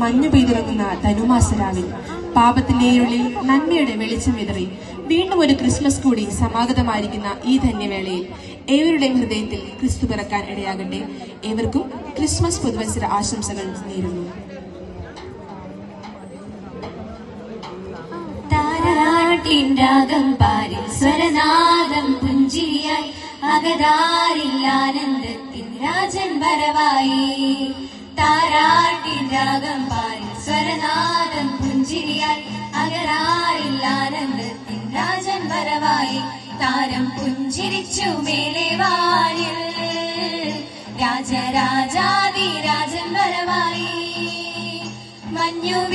മഞ്ഞു പെയ്തിറങ്ങുന്ന ധനുമാസരാവിൽ പാപത്തിന്റെ ഇരുളിൽ നന്മയുടെ വെളിച്ചം വിതറി. വീണ്ടും ഒരു ക്രിസ്മസ് കൂടി സമാഗതമായിരിക്കുന്ന ഈ ധന്യവേളയിൽ ഏവരുടെയും ഹൃദയത്തിൽ ക്രിസ്തു പിറക്കാൻ ഇടയാകട്ടെ. ഏവർക്കും ക്രിസ്മസ് പുതുവത്സര ആശംസകൾ നേരുന്നു. താരാട്ടിൻ രാഗം പാരി സ്വരനാദം പുഞ്ചിരിയായി. അകതാരിൽ ആനന്ദത്തിൻ രാജൻ വരവായി. താരാട്ടിൻ രാഗം പാടി സ്വരനാഥൻ പുഞ്ചിരിയായി അകതാരിൽ ആനന്ദത്തിൻ രാജൻ വരവായി. താരം പുഞ്ചിരിച്ചു മേലെ വാനിൽ. രാജരാജാതി രാജൻ വരവായി. മഞ്ഞു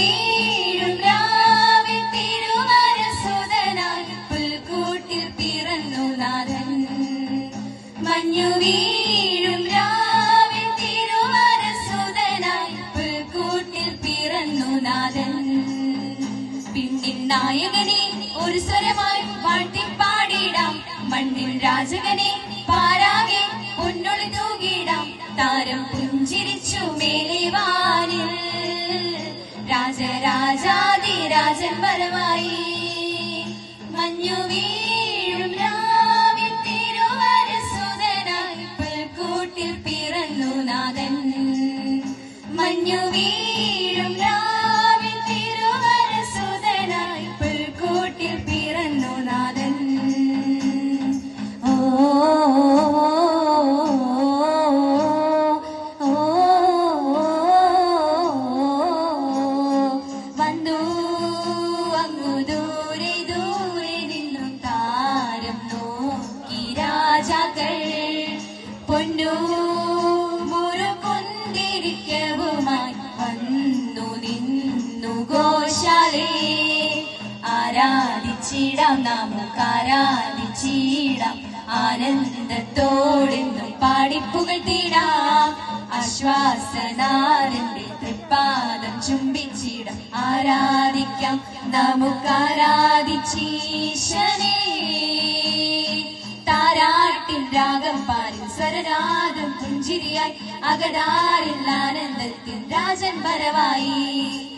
പിന്നിൽ നായകനെ ഒരു സ്വരമായി വാഴ്ത്തിപ്പാടിയിടാം. മണ്ണിൻ രാജകനെ പാരാകെ പൊന്നൊളി തൂകിയിടാം. താരം പുഞ്ചിരിച്ചു മേലേവാനിൽ രാജരാജാതി രാജൻ വരവായി. മഞ്ഞു വീഴും രാവിൽ തിരുവരസുതനായി പുൽക്കൂട്ടിൽ പിറന്നു നാഥൻ. മഞ്ഞു വീഴും ആരാധിച്ചിടാം നമുക്ക് ആരാധിച്ചിടാം ആനന്ദത്തോടെന്നും തീടാം. ആശ്വാസനാഥന്റെ തൃപ്പാദം ചുംബിച്ചിടാം. ആരാധിക്കാം നമുക്ക് ആരാധിച്ചീശനെ താരാട്ടിൻ രാഗം പാലിൽ സ്വരരാഗം പുഞ്ചിരിയായി. അകടാറില്ല ആനന്ദത്തിൻ രാജൻ വരവായി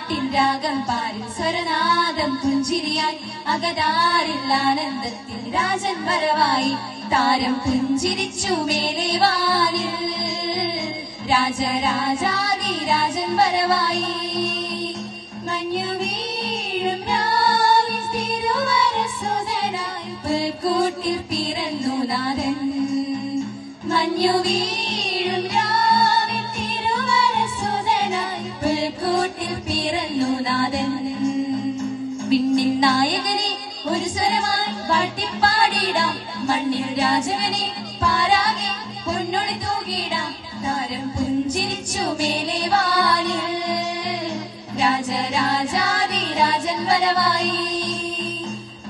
താരാട്ടിൻ രാഗം പാലിൽ സ്വരനാദം പുഞ്ചിരിയായി. അകതാരിൽ ആനന്ദത്തിൽ രാജൻ വരവായി. താരം പുഞ്ചിരിച്ചു മേലെ വാനിൽ. രാജരാജാതി രാജൻ വരവായി. മഞ്ഞു വീഴും തിരുവരസുതനായി പിറന്നു നാഥൻ. മഞ്ഞു വീഴും പിറന്നു നാഥൻ പിന്നിൽ നായകനെ ഒരു സ്വരമായി പാട്ടിപ്പാടിയിടാം മണ്ണിൽ രാജകനെ പാരാകെ പൊന്നൊളി തൂകിയിടാം താരം പുഞ്ചിരിച്ചു മേലെ വാനിൽ. രാജരാജാതി രാജൻ വരവായി.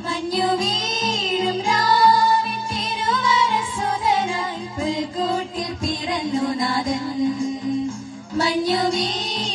മഞ്ഞു വീഴും രാവിൽ തിരുവരസുതനായി പുൽക്കൂട്ടിൽ പിറന്നു നാഥൻ. മഞ്ഞു വീഴും